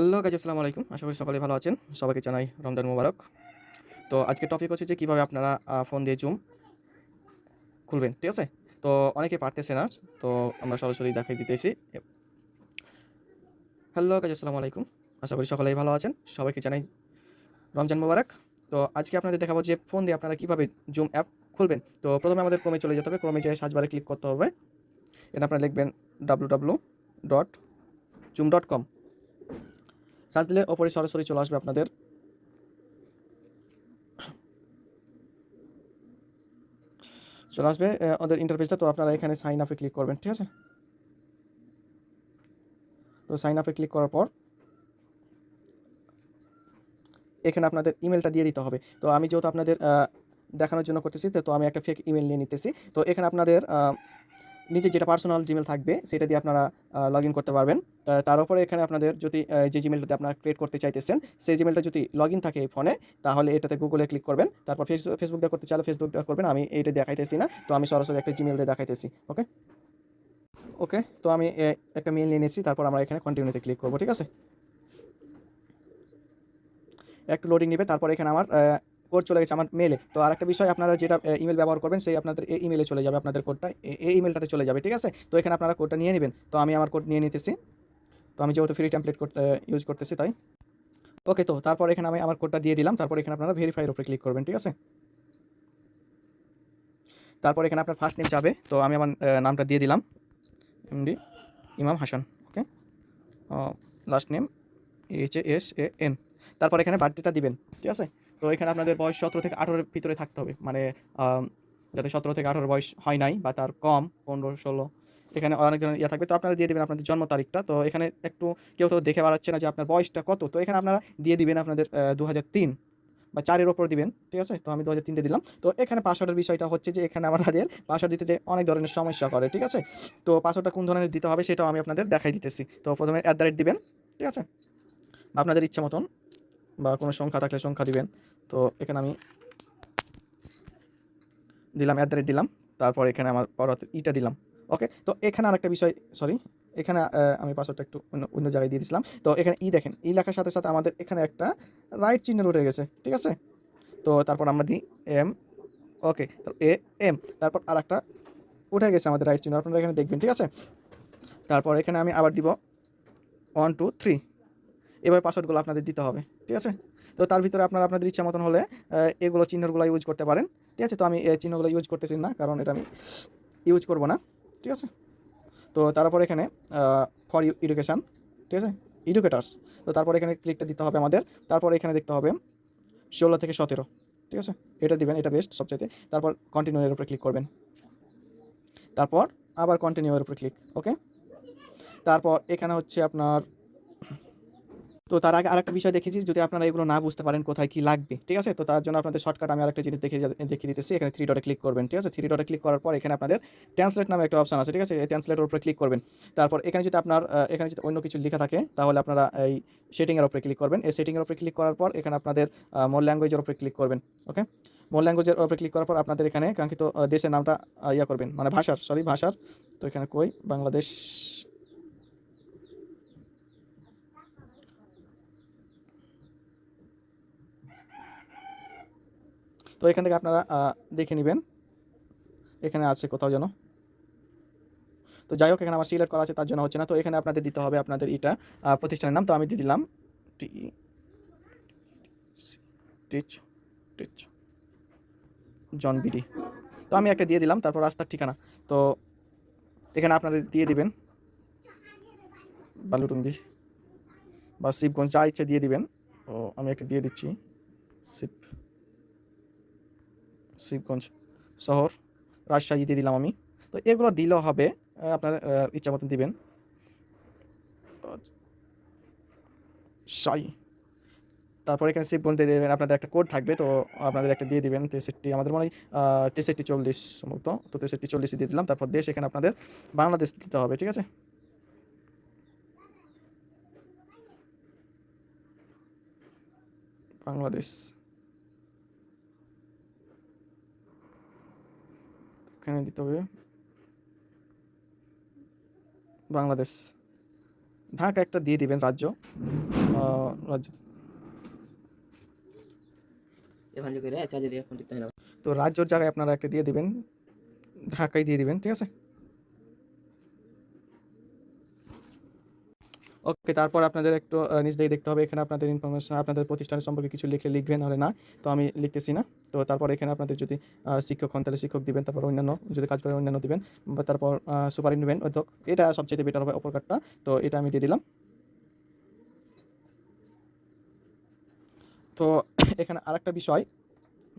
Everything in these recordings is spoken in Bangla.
হ্যালো কাজ আসসালামু আলাইকুম। আশা করি সকালে ভালো আছেন। সবাইকে জানাই রমজান মুবারক। তো আজকে টপিক হচ্ছে যে কীভাবে আপনারা ফোন দিয়ে জুম খুলবেন, ঠিক আছে? তো অনেকে পারতেছে না, তো আমরা সরাসরি দেখাই দিতেছি। হ্যালো গাইজ আসসালামু আলাইকুম। আশা করি সকলেই ভালো আছেন। সবাইকে জানাই রমজান মুবারক। তো আজকে আপনাদের দেখাবো যে ফোন দিয়ে আপনারা কীভাবে জুম অ্যাপ খুলবেন। তো প্রথমে আমাদের ক্রমে চলে যেতে হবে। ক্রমে যেয়ে সাজবারে ক্লিক করতে হবে। এটা আপনারা লিখবেন W W dot Zoom dot com search দিলে ওপরে সরাসরি চলে আসবে আপনাদের। চলে আসবে ওদের ইন্টারফেসটা তো আপনারা এখানে সাইন আপে ক্লিক করবেন, ঠিক আছে? তো সাইন আপে ক্লিক করার পর এখানে আপনাদের ইমেলটা দিয়ে দিতে হবে। তো আমি যেহেতু আপনাদের দেখানোর জন্য করতেছি, তো আমি একটা ফেক ইমেল নিয়ে নিতেছি। তো এখানে আপনাদের নিজে যেটা পার্সোনাল জিমেল থাকবে, সেটা দিয়ে আপনারা লগ ইন করতে পারবেন। তার উপরে এখানে আপনাদের যদি যে জিমেলটাতে আপনারা ক্রিয়েট করতে চাইতেছেন, সেই জিমেলটা যদি লগ ইন থাকে এই ফোনে তাহলে এটাতে গুগলে ক্লিক করবেন। তারপর ফেসবুক ফেসবুক দিয়ে করতে চাইলে ফেসবুক দিয়ে করবেন, আমি এইটা দেখাইতেছি না। তো আমি সরাসরি একটা জিমেল দিয়ে দেখাইতেছি ওকে ওকে তো আমি একটা মেল নিয়ে নিয়েছি তারপর আমরা এখানে কন্টিনিউতে ক্লিক করব, ঠিক আছে? একটু লোডিং নেবে, তারপর এখানে আমার কোড চলে গেছে আমার মেলে তো আর একটা বিষয়, আপনারা যেটা ইমেল ব্যবহার করবেন, সেই আপনাদের এই ইমেলে চলে যাবে আপনাদের কোডটা এই ইমেলটাতে চলে যাবে, ঠিক আছে? তো এখানে আপনারা কোডটা নিয়ে নেবেন। তো আমি আমার কোড নিয়ে নিতেছি। তো আমি যেহেতু ফ্রি টেমপ্লেট করতে ইউজ করতেছি তাই। ওকে তো তারপর এখানে আমি আমার কোডটা দিয়ে দিলাম। তারপর এখানে আপনারা ভেরিফাইয়ের উপরে ক্লিক করবেন, ঠিক আছে? তারপর এখানে আপনার ফার্স্ট নেম যাবে। তো আমি আমার নামটা দিয়ে দিলাম। MD Imam Hasan okay last name H S A N তারপর এখানে বার্থডেটা দিবেন, ঠিক আছে? তো এখানে আপনাদের বয়স সতেরো থেকে আঠেরোর ভিতরে থাকতে হবে। মানে যাতে সতেরো থেকে আঠেরো বয়স হয় নাই বা তার কম, পনেরো, ষোলো, এখানে অনেক ধরনের ইয়ে থাকবে। তো আপনারা দিয়ে দেবেন আপনাদের জন্ম তারিখটা। তো এখানে একটু কেউ তো দেখে বেড়াচ্ছে না যে আপনার বয়সটা কত। তো এখানে আপনারা দিয়ে দিবেন আপনাদের দু তিন বা চারের ওপর দিবেন, ঠিক আছে? তো আমি দু হাজার দিলাম। তো এখানে পাসওয়ার্ডের বিষয়টা হচ্ছে যে, এখানে আমাদের পাসওয়ার্ড দিতে যে অনেক ধরনের সমস্যা করে, ঠিক আছে? তো পাসওয়ার্ডটা কোন ধরনের দিতে হবে সেটাও আমি আপনাদের দেখাই দিতেছি। তো প্রথমে অ্যাট দ্য রেট দিবেন, ঠিক আছে? আপনাদের ইচ্ছা মতন বা কোনো সংখ্যা থাকলে সংখ্যা দিবেন। তো এখানে আমি দিলাম অ্যাট দিলাম। তারপর এখানে আমার পরবর্তী ইটা দিলাম। ওকে? তো এখানে আরেকটা বিষয় সরি এখানে আমি পাসওয়ার্ডটা একটু অন্য অন্য জায়গায় দিয়ে দিয়েছিলাম তো এখানে ই দেখেন, ই লেখার সাথে সাথে আমাদের এখানে একটা রাইট চিহ্ন উঠে গেছে, ঠিক আছে? তো তারপর আমরা দিই এম ওকে এ এম তারপর আর একটা উঠে গেছে আমাদের রাইট চিহ্ন, আপনারা এখানে দেখবেন, ঠিক আছে? তারপর এখানে আমি আবার দিব ওয়ান টু থ্রি এবার পাসওয়ার্ডগুলো আপনাদের দিতে হবে। ঠিক আছে? তো তার ভিতরে আপনারা আপনাদের ইচ্ছা মতন হলে এগুলো চিহ্নগুলো ইউজ করতে পারেন। ঠিক আছে? তো আমি এই চিহ্নগুলো ইউজ করতেছি না, কারণ এটা আমি ইউজ করব না। ঠিক আছে? তো তারপর এখানে ফর এডুকেশান ঠিক আছে? এডুকেটার্স তো তারপর এখানে ক্লিকটা দিতে হবে আমাদের। তারপর এখানে দেখতে হবে ষোলো থেকে সতেরো। ঠিক আছে? এটা দিবেন, এটা বেস্ট সবচাইতে। তারপর কন্টিনিউ এর উপরে ক্লিক করবেন। তারপর আবার কন্টিনিউ এর উপরে ক্লিক ওকে তারপর এখানে হচ্ছে আপনার তো তার আগে আরেকটা বিষয় দেখেছি, যদি আপনারা এগুলো না বুঝতে পারেন কোথায় কি লাগবে, ঠিক আছে? তো তার জন্য আপনাদের শর্টকাট আমি আরেকটা জিনিস দেখে দেখিয়ে দিতেছি, এখানে থ্রি ডটে ক্লিক করবেন, ঠিক আছে? থ্রি ডটে ক্লিক করার পর এখানে আপনাদের ট্রান্সলেট নামে একটা অপশন আছে, ঠিক আছে? এই ট্রান্সলেটের উপরে ক্লিক করবেন। তারপর এখানে যদি আপনার এখানে যদি অন্য কিছু লেখা থাকে, তাহলে আপনারা এই সেটিংয়ের উপরে ক্লিক করবেন। এই সেটিংয়ের উপরে ক্লিক করার পর এখানে আপনাদের মোর ল্যাঙ্গুয়েজের উপরে ক্লিক করবেন ওকে মোর ল্যাঙ্গুয়েজের উপরে ক্লিক করার পর আপনাদের এখানে কাঙ্ক্ষিত দেশের নামটা ইয়া করবেন মানে ভাষার সরি ভাষার, তো এখানে কই? বাংলাদেশ তো এখান থেকে আপনারা দেখে নেবেন। এখানে আছে কোথাও যেন। তো যাই হোক, এখানে আমার সিলেক্ট করা আছে, তার জন্য হচ্ছে না। তো এখানে আপনাদের দিতে হবে আপনাদের এটা প্রতিষ্ঠানের নাম। তো আমি দিয়ে দিলাম। T teach teach John BD. তো আমি একটা দিয়ে দিলাম, তারপর রাস্তার ঠিকানা। তো এখানে আপনাদের দিয়ে দিবেন। বালুটুঙ্গি বা শিবগঞ্জ, যা ইচ্ছে দিয়ে দিবেন। তো আমি একটা দিয়ে দিচ্ছি, শিব শিবগঞ্জ শহর, রাজশাহী দিয়ে দিলাম আমি। তো এগুলো দিলেও হবে আপনার ইচ্ছা মতন দিবেন। সাই। তারপর এখানে শিবগঞ্জ দিয়ে দেবেন, আপনাদের একটা কোড থাকবে, তো আপনাদের একটা দিয়ে দিবেন তেষট্টি, আমাদের মনে হয় তেষট্টি চল্লিশ সম্ভবত তো তেষট্টি চল্লিশ দিয়ে দিলাম, তারপর দেশ এখানে আপনাদের বাংলাদেশ দিতে হবে, ঠিক আছে? বাংলাদেশ। এখানে দিতে হবে? বাংলাদেশ। ঢাকা একটা দিয়ে দিবেন রাজ্য। রাজ্য। তো রাজ্যর জায়গায় আপনারা একটা দিয়ে দিবেন। ঢাকায় দিয়ে দিবেন ঠিক আছে? ওকে তারপর আপনাদের একটু নিচ দিয়ে দেখতে হবে। এখানে আপনাদের ইনফরমেশন আপনাদের প্রতিষ্ঠানের সম্পর্কে কিছু লিখলে লিখবেন নাহলে না। তো আমি লিখতেছি না। তো তারপর এখানে আপনাদের যদি শিক্ষক হন, তাহলে শিক্ষক দিবেন। তারপর অন্যান্য, যদি কাজ করেন অন্যান্য দিবেন। বা তারপর সুপারিনভেন্ট অধ্যক্ষ, এটা সবচেয়ে বেটার হবে অপর কার্ডটা তো এটা আমি দিয়ে দিলাম। তো এখানে আরেকটা বিষয়,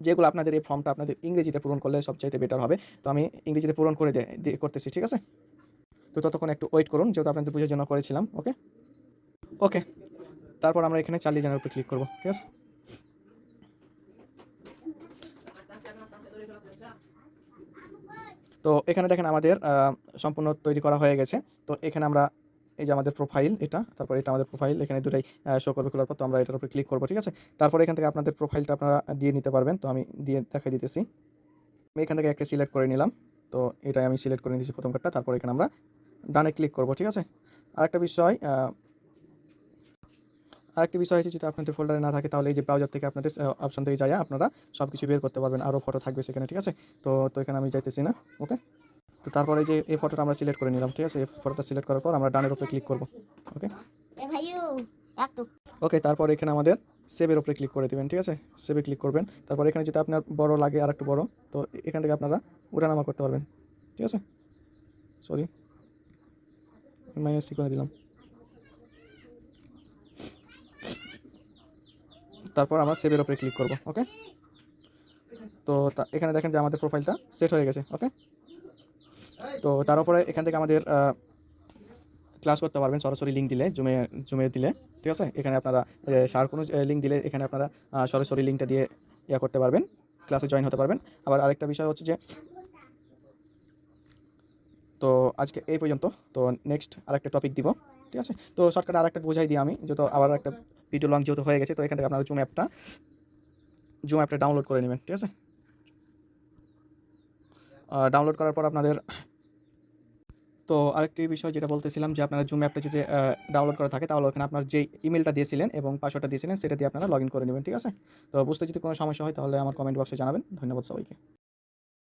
যেগুলো আপনাদের এই ফর্মটা আপনাদের ইংরেজিতে পূরণ করলে সবচাইতে বেটার হবে। তো আমি ইংরেজিতে পূরণ করে করতেছি, ঠিক আছে? তো ততক্ষণ একটু ওয়েট করুন, যেহেতু আপনাদের বুঝার জন্য করেছিলাম ওকে ওকে তারপর আমরা এখানে চালিয়ে জানার উপর ক্লিক করব, ঠিক আছে? তো এখানে দেখেন আমাদের সম্পূর্ণ তৈরি করা হয়ে গেছে। তো এখানে আমরা এই যে আমাদের প্রোফাইল এটা, তারপর এটা আমাদের প্রোফাইল এখানে দুটাই শো করবে খোলার পর তো আমরা এটার উপর ক্লিক করব, ঠিক আছে? তারপর এখান থেকে আপনাদের প্রোফাইলটা আপনারা দিয়ে নিতে পারবেন। তো আমি দিয়ে দেখাই দিতেছি। আমি এখান থেকে একটা সিলেক্ট করে নিলাম। তো এটাই আমি সিলেক্ট করে নিয়েছি প্রথম কার্ডটা তারপর এখানে আমরা ডানে ক্লিক করব, ঠিক আছে? আরেকটা বিষয় আরেকটি বিষয় হচ্ছে যদি আপনাদের ফোল্ডারে না থাকে তাহলে এই যে ব্রাউজার থেকে আপনাদের অপশন থেকে যায় আপনারা সব কিছু বের করতে পারবেন। আরও ফটো থাকবে সেখানে ঠিক আছে? তো তো এখানে আমি যাইতেছি না ওকে তো তারপরে যে এই ফটোটা আমরা সিলেক্ট করে নিলাম ঠিক আছে? এই ফটোটা সিলেক্ট করার পর আমরা ডানের উপরে ক্লিক করব ওকে ওকে তারপর এখানে আমাদের সেভের উপরে ক্লিক করে দেবেন ঠিক আছে? সেভে ক্লিক করবেন। তারপর এখানে যদি আপনার বড় লাগে আর একটু বড় তো এখান থেকে আপনারা উঠানামা করতে পারবেন ঠিক আছে? সরি মাইনাস থ্রি করে দিলাম। তারপর আমরা সেভের ওপরে ক্লিক করব ওকে তো এখানে দেখেন যে আমাদের প্রোফাইলটা সেট হয়ে গেছে ওকে তো তার উপরে এখান থেকে আমাদের ক্লাস করতে পারবেন, সরাসরি লিঙ্ক দিলে জুমে জুমে দিলে, ঠিক আছে? এখানে আপনারা সার কোনো লিঙ্ক দিলে এখানে আপনারা সরাসরি লিঙ্কটা দিয়ে ইয়া করতে পারবেন ক্লাসে জয়েন হতে পারবেন। আবার আরেকটা বিষয় হচ্ছে যে, তো আজকে এই পর্যন্ত, তো নেক্সট আরেকটা টপিক দিব। ঠিক আছে? তো শর্টকাট আরেকটা বোঝাই দিই আমি যেহেতু আবার একটা ভিডিও লং যেহেতু হয়ে গেছে, তো এখান থেকে আপনারা জুম অ্যাপটা জুম অ্যাপটা ডাউনলোড করে নেবেন, ঠিক আছে? ডাউনলোড করার পর আপনাদের, তো আরেকটি বিষয় যেটা বলতেছিলাম যে আপনারা জুম অ্যাপটা যদি ডাউনলোড করা থাকে, তাহলে ওখানে আপনার যে ইমেলটা দিয়েছিলেন এবং পাসওয়ার্ডটা দিয়েছিলেন, সেটা দিয়ে আপনারা লগ করে নেবেন, ঠিক আছে? তো বুঝতে যদি কোনো সমস্যা হয়, তাহলে আমার কমেন্ট বক্সে জানাবেন। ধন্যবাদ সবাইকে।